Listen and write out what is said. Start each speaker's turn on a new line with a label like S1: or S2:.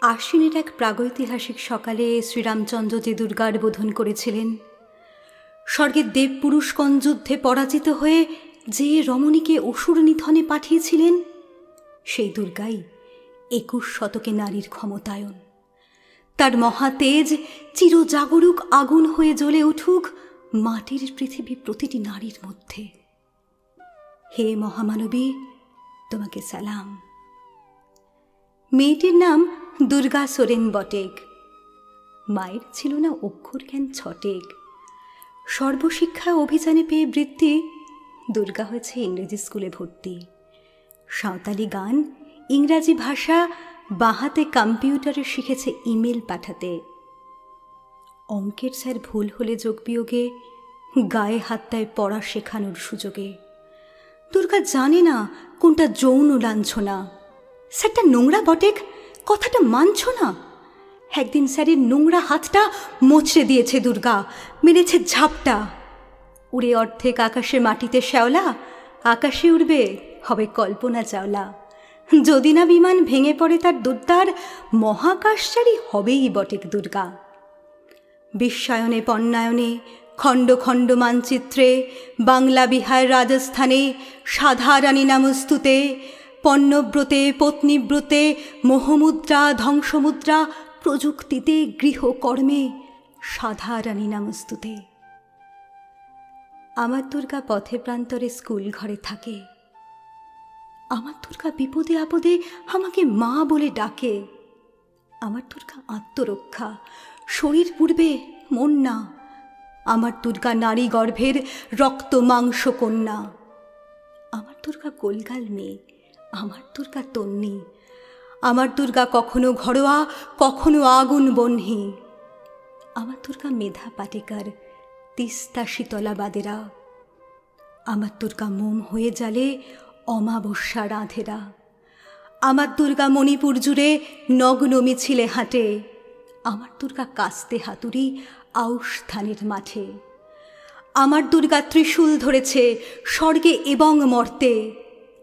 S1: আশ্বিনের এক প্রাগৈতিহাসিক সকালে শ্রীরামচন্দ্র যে দুর্গার বোধন করেছিলেন, স্বর্গের দেবপুরুষগণ যুদ্ধে পরাজিত হয়ে যে রমণীকে অসুর নিধনে পাঠিয়েছিলেন, সেই দুর্গাই একুশ শতকে নারীর ক্ষমতায়ন। তার মহাতেজ চিরজাগরুক আগুন হয়ে জ্বলে উঠুক মাটির পৃথিবী প্রতিটি নারীর মধ্যে। হে মহামানবী, তোমাকে সালাম। মেয়েটির নাম দুর্গা সোরেন বটেক। মায়ের ছিল না অক্ষর জ্ঞান ছটেক। সর্বশিক্ষা অভিযানে পেয়ে বৃত্তি দুর্গা হয়েছে ইংরেজি স্কুলে ভর্তি। সাঁওতালি গান, ইংরাজি ভাষা, বাহাতে কম্পিউটারে শিখেছে ইমেল পাঠাতে। অঙ্কের স্যার ভুল হলে যোগবিয়োগে গায়ে হাত দেয় পড়া শেখানোর সুযোগে। দুর্গা জানে না কোনটা যৌন লাঞ্ছনা। স্যারটা নোংরা বটেক? কথাটা মানছ না? একদিন স্যারের নোংরা হাতটা মোচড়ে দিয়েছে দুর্গা, মেরেছে ঝাপটা। উড়ে অর্ধেক আকাশে মাটিতে শ্যাওলা, আকাশে উড়বে হবে কল্পনা চাওলা। যদি না বিমান ভেঙে পড়ে তার দুর্দার মহাকাশচারী হবেই বটেক দুর্গা। বিশ্বায়নে পণ্যায়নে, খণ্ড খণ্ড মানচিত্রে, বাংলা বিহার রাজস্থানে, সাধারানী নামস্তুতে পণ্যব্রতে, পত্নীব্রতে, মোহমুদ্রা, ধ্বংসমুদ্রা, প্রযুক্তিতে, গৃহকর্মে, সাধারানী নামস্তুতে। আমার দুর্গা পথে প্রান্তরে স্কুল ঘরে থাকে। আমার দুর্গা বিপদে আপদে আমাকে মা বলে ডাকে। আমার দুর্গা আত্মরক্ষা, শরীর পূর্বে মন না। আমার দুর্গা নারী গর্ভের রক্ত মাংস কন্যা। আমার দুর্গা গোলগাল মেয়ে। আমার দুর্গা তন্নি। আমার দুর্গা কখনো ঘরোয়া, কখনো আগুন বহ্নি আমার দুর্গা মেধা পাটিকার, তিস্তা শীতলা বাদেরা। আমার দুর্গা মোম হয়ে জালে অমাবস্যা রাঁধেরা। আমার দুর্গা মণিপুর জুড়ে নগ্ন মিছিলে হাঁটে। আমার দুর্গা কাস্তে হাতুড়ি আউশ ধানের মাঠে। আমার দুর্গা ত্রিশূল ধরেছে স্বর্গে এবং মর্তে।